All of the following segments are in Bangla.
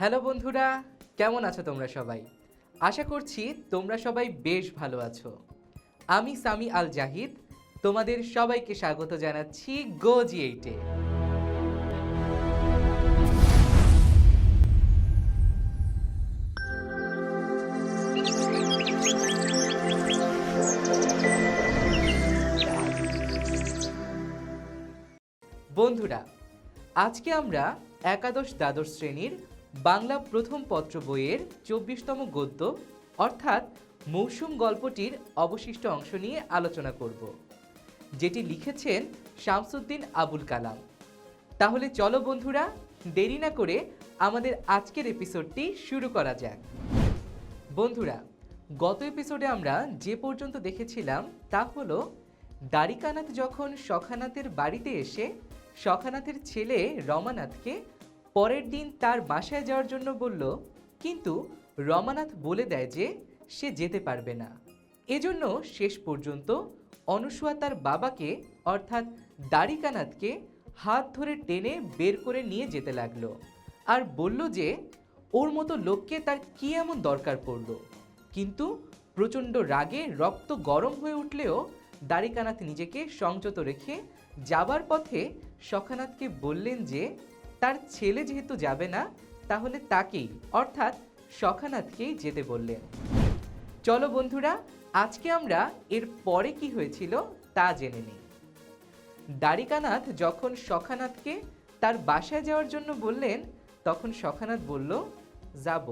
হ্যালো বন্ধুরা, কেমন আছো তোমরা সবাই? আশা করছি তোমরা সবাই বেশ ভালো আছো। আমি সামি আল জাহিদ, তোমাদের সবাইকে স্বাগত জানাচ্ছি গো জি এইটে বন্ধুরা, আজকে আমরা একাদশ দ্বাদশ শ্রেণির বাংলা প্রথম পত্র বইয়ের চব্বিশতম গদ্য, অর্থাৎ মৌসুম গল্পটির অবশিষ্ট অংশ নিয়ে আলোচনা করব, যেটি লিখেছেন শামসুদ্দিন আবুল কালাম। তাহলে চলো বন্ধুরা, দেরি না করে আমাদের আজকের এপিসোডটি শুরু করা যাক। বন্ধুরা, গত এপিসোডে আমরা যে পর্যন্ত দেখেছিলাম তা হলো, দ্বারিকানাথ যখন সখানাথের বাড়িতে এসে সখানাথের ছেলে রমানাথকে পরের দিন তার বাসায় যাওয়ার জন্য বলল, কিন্তু রমানাথ বলে দেয় যে সে যেতে পারবে না। এজন্য শেষ পর্যন্ত অনুসুয়া তার বাবাকে, অর্থাৎ দ্বারিকানাথকে, হাত ধরে টেনে বের করে নিয়ে যেতে লাগল আর বলল যে ওর মতো লোককে তার কি এমন দরকার পড়ল। কিন্তু প্রচণ্ড রাগে রক্ত গরম হয়ে উঠলেও দ্বারিকানাথ নিজেকে সংযত রেখে যাবার পথে সখানাথকে বললেন যে তার ছেলে যেহেতু যাবে না, তাহলে তাকেই, অর্থাৎ সখানাথকেই যেতে বললেন। চলো বন্ধুরা, আজকে আমরা এর পরে কি হয়েছিল তা জেনে নিই। দ্বারিকানাথ যখন সখানাথকে তার বাসায় যাওয়ার জন্য বললেন, তখন সখানাথ বলল, যাব।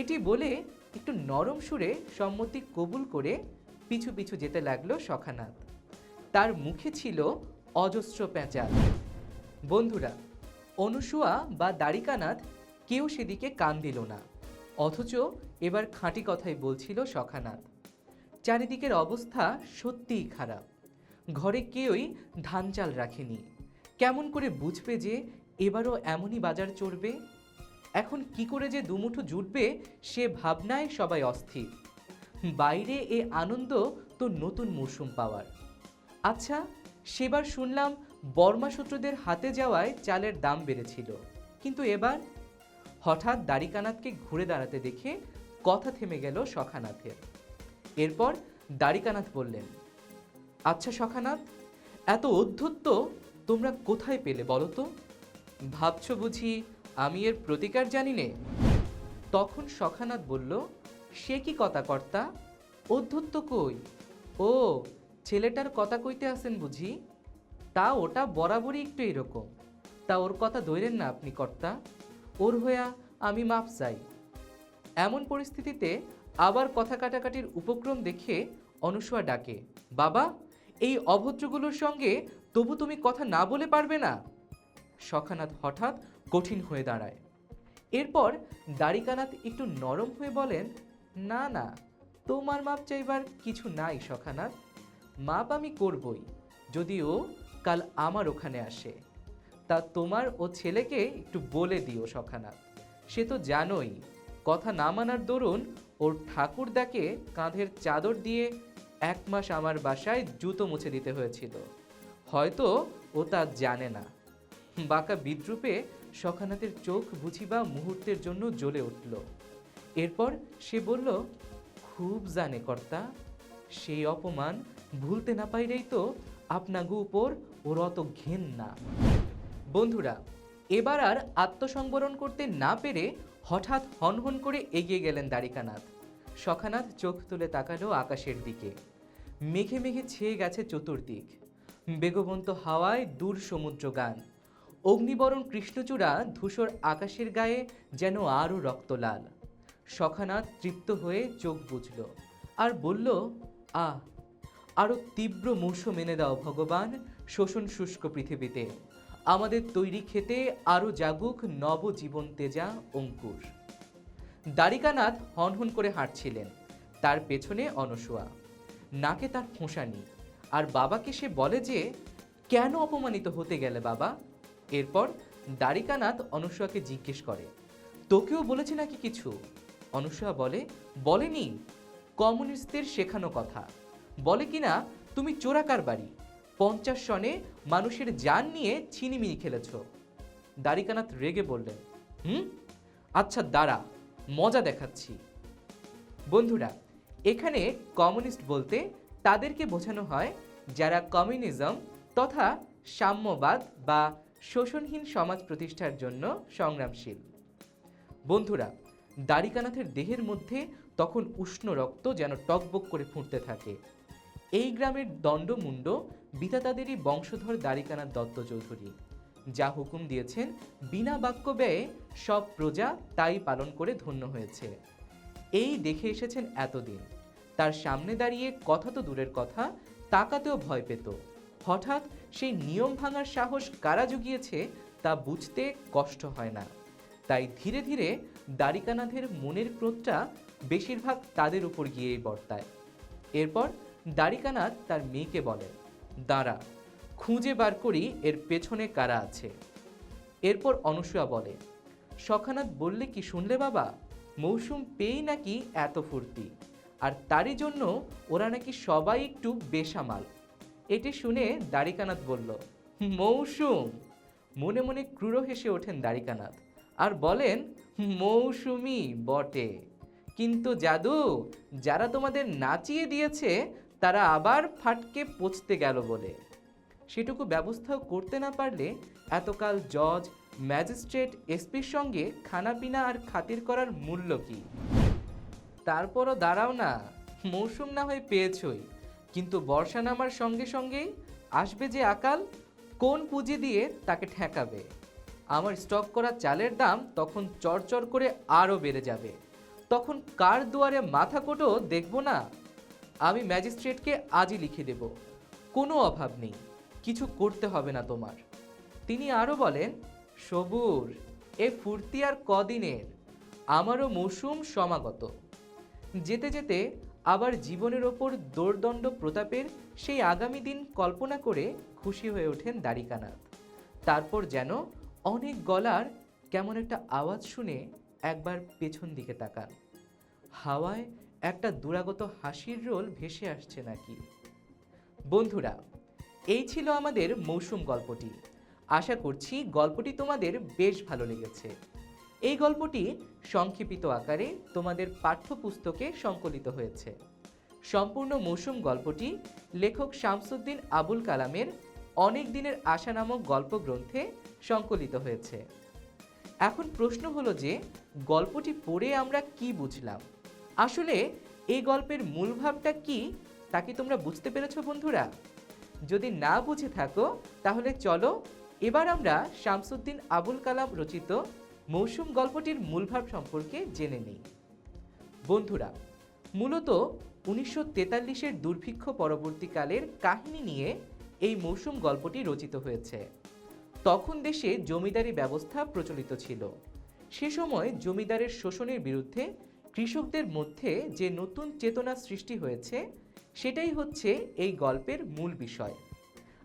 এটি বলে একটু নরম সুরে সম্মতি কবুল করে পিছু পিছু যেতে লাগল সখানাথ। তার মুখে ছিল অজস্র পেঁচা বন্ধুরা অনুসুয়া বা দ্বারিকানাথ কেউ সেদিকে কান দিল না, অথচ এবার খাঁটি কথাই বলছিল সখানাথ। চারিদিকের অবস্থা সত্যিই খারাপ। ঘরে কেউই ধান চাল রাখেনি। কেমন করে বুঝবে যে এবারও এমনই বাজার চড়বে? এখন কি করে যে দুমুঠো জুটবে সে ভাবনায় সবাই অস্থির। বাইরে এ আনন্দ তো নতুন মৌসুম পাওয়ার। আচ্ছা সেবার শুনলাম বর্মা শত্রুদের হাতে যাওয়ায় চালের দাম বেড়েছিল। কিন্তু এবার হঠাৎ দ্বারিকানাথকে ঘুরে দাঁড়াতে দেখে কথা থেমে গেল সখানাথের। এরপর দ্বারিকানাথ বললেন আচ্ছা সখানাথ, এত অধ্যত্ত তোমরা কোথায় পেলে বলো তো? ভাবছ বুঝি আমি এর প্রতিকার জানি নে? তখন সখানাথ বলল, সে কি কথা কর্তা? অধ্যত্ত কই? ও, ছেলেটার কথা কইতে আসেন বুঝি? তা ওটা বরাবরই একটু এরকম। তা ওর কথা ধরেন না আপনি, কর্তা। ওর হইয়া আমি মাপ চাই। এমন পরিস্থিতিতে আবার কথা কাটাকাটির উপক্রম দেখে অনুসুয়া ডাকে, বাবা, এই অভদ্রগুলোর সঙ্গে তবু তুমি কথা না বলে পারবে না? সখানাথ হঠাৎ কঠিন হয়ে দাঁড়ায়। এরপর দ্বারিকানাথ একটু নরম হয়ে বলেন, না না, তোমার মাপ চাইবার কিছু নাই সখানাথ। মাপ আমি করবই। যদিও কাল আমার ওখানে আসে। তা তোমার ও ছেলেকে একটু বলে দিও সখানাথ সে তো জানোই, কথা না মানার দরুন ওর ঠাকুরদাকে কাঁধের চাদর দিয়ে এক মাস আমার বাসায় জুতো মুছে দিতে হয়েছিল। হয়তো ও তা জানে না। বাঁকা বিদ্রুপে সখানাথের চোখ বুঝিবা মুহূর্তের জন্য জ্বলে উঠল। এরপর সে বলল, খুব জানে কর্তা, সেই অপমান ভুলতে না পাইলেই তো আপনাগু উপর ওর অত ঘেন না বন্ধুরা, এবার আর আত্মসংবরণ করতে না পেরে হঠাৎ হনহন করে এগিয়ে গেলেন দ্বারিকানাথ। সখানাথ চোখ তুলে তাকালো আকাশের দিকে। মেঘে মেঘে ছেয়ে গেছে চতুর্দিক। বেগবন্ত হাওয়ায় দূর সমুদ্র গান। অগ্নিবরণ কৃষ্ণচূড়া ধূসর আকাশের গায়ে যেন আরও রক্তলাল। সখানাথ তৃপ্ত হয়ে চোখ বুঝল আর বলল, আহ আরও তীব্র মৌসুম এনে দাও ভগবান, শোষণ শুষ্ক পৃথিবীতে। আমাদের তৈরি খেতে আরও জাগুক নবজীবন তেজা, অঙ্কুর। দ্বারিকানাথ হনহন করে হাঁটছিলেন, তার পেছনে অনসুয়া নাকে তার ফোঁসানি আর বাবাকে সে বলে যে, কেন অপমানিত হতে গেলে বাবা? এরপর দ্বারিকানাথ অনুসূয়াকে জিজ্ঞেস করে, তোকেও বলেছে নাকি কিছু? অনুসূয়া বলে, বলেনি। কমিউনিস্টদের শেখানো কথা। বলে কিনা, তুমি চোরাকার বাড়ি। পঞ্চাশ সনে মানুষের যান নিয়ে ছিনিমিনি খেলেছ। দ্বারিকানাথ রেগে বললেন, হুম? আচ্ছা দাঁড়া, মজা দেখাচ্ছি। বন্ধুরা, এখানে কমিউনিস্ট বলতে তাদেরকে বোঝানো হয় যারা কমিউনিজম তথা সাম্যবাদ বা শোষণহীন সমাজ প্রতিষ্ঠার জন্য সংগ্রামশীল। বন্ধুরা দ্বারিকানাথের দেহের মধ্যে তখন উষ্ণ রক্ত যেন টকবক করে ফুটতে থাকে। এই গ্রামের দণ্ডমুণ্ড বিধাতাদেরই বংশধর দ্বারিকানাথ দত্ত চৌধুরী, যা হুকুম দিয়েছেন বিনা বাক্য ব্যয়ে সব প্রজা তাই পালন করে ধন্য হয়েছে। এই দেখে এসেছেন এতদিন। তার সামনে দাঁড়িয়ে কথা তো দূরের কথা, তাকাতেও ভয় পেত। হঠাৎ সেই নিয়ম ভাঙার সাহস কারা জুগিয়েছে তা বুঝতে কষ্ট হয় না। তাই ধীরে ধীরে দ্বারিকানাথের মনের ক্রোধটা বেশিরভাগ তাদের উপর গিয়েই বর্তায়। এরপর দ্বারিকানাথ তার মেয়েকে বলেন দাঁড়া, খুঁজে বার করি এর পেছনে কারা আছে। এরপর অনুসূয়া বলে, সখানাথ বললে কি শুনলে বাবা? মৌসুম পেয়েই নাকি এত ফুর্তি, আর তারই জন্য ওরা নাকি সবাই একটু বেসামাল। এটি শুনে দ্বারিকানাথ বলল, মৌসুম! মনে মনে ক্রুড় হেসে ওঠেন দ্বারিকানাথ আর বলেন, মৌসুমি বটে, কিন্তু জাদু যারা তোমাদের নাচিয়ে দিয়েছে তারা আবার ফাটকে পচতে গেল বলে। সেটুকু ব্যবস্থাও করতে না পারলে এতকাল জজ, ম্যাজিস্ট্রেট, এসপির সঙ্গে খানাপিনা আর খাতির করার মূল্য কি? তারপরও দাঁড়াও না, মৌসুম না হয়ে পেয়েছই। কিন্তু বর্ষা নামার সঙ্গে সঙ্গেই আসবে যে আকাল, কোন পুঁজি দিয়ে তাকে ঠেকাবে? আমার স্টক করা চালের দাম তখন চরচর করে আরও বেড়ে যাবে। তখন কার দুয়ারে মাথা কোটো দেখব না? আমি ম্যাজিস্ট্রেটকে আজই লিখে দেব। কোনো অভাব নেই, কিছু করতে হবে না তোমার। তিনি আরও বলেন, সবুর, এ ফুর্তি আর কদিনের, আমারও মৌসুম সমাগত। যেতে যেতে আবার জীবনের ওপর দোর্দণ্ড প্রতাপের সেই আগামী দিন কল্পনা করে খুশি হয়ে ওঠেন দ্বারিকানাথ। তারপর যেন অনেক গলার কেমন একটা আওয়াজ শুনে একবার পেছন দিকে তাকান। হাওয়ায় একটা দুরাগত হাসির রোল ভেসে আসছে নাকি? বন্ধুরা, এই ছিল আমাদের মৌসুম গল্পটি। আশা করছি গল্পটি তোমাদের বেশ ভালো লেগেছে। এই গল্পটি সংক্ষেপিত আকারে তোমাদের পাঠ্যপুস্তকে সংকলিত হয়েছে। সম্পূর্ণ মৌসুম গল্পটি লেখক শামসুদ্দিন আবুল কালামের অনেক দিনের আশা নামক গল্প গ্রন্থে সংকলিত হয়েছে। এখন প্রশ্ন হলো যে, গল্পটি পড়ে আমরা কি বুঝলাম? আসলে এই গল্পের মূল ভাবটা কি, তা কি তোমরা বুঝতে পেরেছ বন্ধুরা? যদি না বুঝে থাকো, তাহলে চলো এবার আমরা শামসুদ্দিন আবুল কালাম রচিত মৌসুম গল্পটির মূলভাব সম্পর্কে জেনে নিই। বন্ধুরা, মূলত উনিশশো তেতাল্লিশের দুর্ভিক্ষ পরবর্তীকালের কাহিনী নিয়ে এই মৌসুম গল্পটি রচিত হয়েছে। তখন দেশে জমিদারি ব্যবস্থা প্রচলিত ছিল। সে সময় জমিদারের শোষণের বিরুদ্ধে কৃষকদের মধ্যে যে নতুন চেতনা সৃষ্টি হয়েছে, সেটাই হচ্ছে এই গল্পের মূল বিষয়।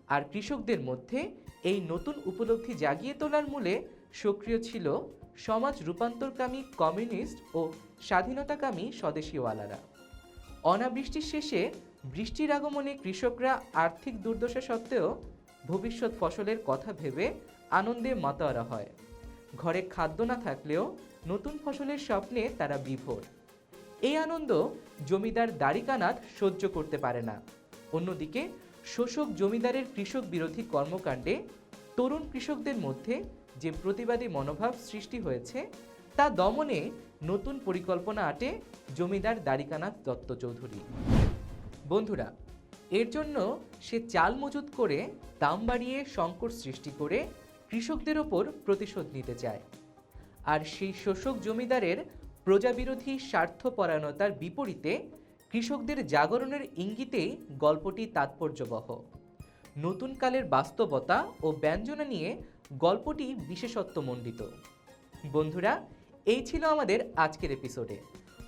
আর কৃষকদের মধ্যে এই নতুন উপলব্ধি জাগিয়ে তোলার মূলে সক্রিয় ছিল সমাজ রূপান্তরকামী কমিউনিস্ট ও স্বাধীনতাকামী স্বদেশীওয়ালারা। অনাবৃষ্টির শেষে বৃষ্টির আগমনে কৃষকরা আর্থিক দুর্দশা সত্ত্বেও ভবিষ্যৎ ফসলের কথা ভেবে আনন্দে মাতোয়ারা হয়। ঘরে খাদ্য না থাকলেও নতুন ফসলের স্বপ্নে তারা বিভোর। এই আনন্দ জমিদার দ্বারিকানাথ সহ্য করতে পারে না। অন্যদিকে, শোষক জমিদারের কৃষক বিরোধী কর্মকাণ্ডে তরুণ কৃষকদের মধ্যে যে প্রতিবাদী মনোভাব সৃষ্টি হয়েছে, তা দমনে নতুন পরিকল্পনা আটে জমিদার দ্বারিকানাথ দত্ত চৌধুরী। বন্ধুরা, এর জন্য সে চাল মজুত করে দাম বাড়িয়ে সংকট সৃষ্টি করে কৃষকদের ওপর প্রতিশোধ নিতে চায়। আর সেই শোষক জমিদারের প্রজাবিরোধী স্বার্থপরায়ণতার বিপরীতে কৃষকদের জাগরণের ইঙ্গিতেই গল্পটি তাৎপর্যবহ। নতুন কালের বাস্তবতা ও ব্যঞ্জনা নিয়ে গল্পটি বিশেষত্বমণ্ডিত বন্ধুরা, এই ছিল আমাদের আজকের এপিসোডে।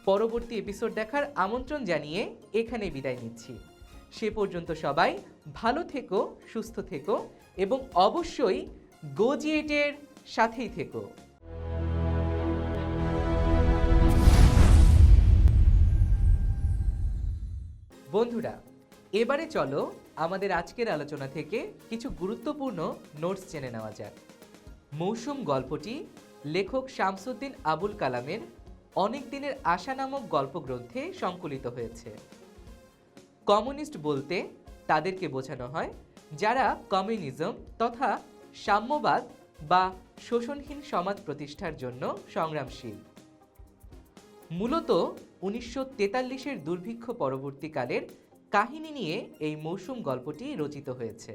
পরবর্তী এপিসোড দেখার আমন্ত্রণ জানিয়ে এখানে বিদায় নিচ্ছি। সে পর্যন্ত সবাই ভালো থেকো, সুস্থ থেকো এবং অবশ্যই গোজিয়েটের সাথেই থেকো। বন্ধুরা, এবারে চলো আমাদের আজকের আলোচনা থেকে কিছু গুরুত্বপূর্ণ নোটস জেনে নেওয়া যাক। মৌসুম গল্পটি লেখক শামসুদ্দিন আবুল কালামের অনেক দিনের আশা নামক গল্পগ্রন্থে সংকলিত হয়েছে। কমিউনিস্ট বলতে তাদেরকে বোঝানো হয় যারা কমিউনিজম তথা সাম্যবাদ বা শোষণহীন সমাজ প্রতিষ্ঠার জন্য সংগ্রামশীল। মূলত উনিশশো তেতাল্লিশের দুর্ভিক্ষ পরবর্তীকালের কাহিনী নিয়ে এই মৌসুম গল্পটি রচিত হয়েছে।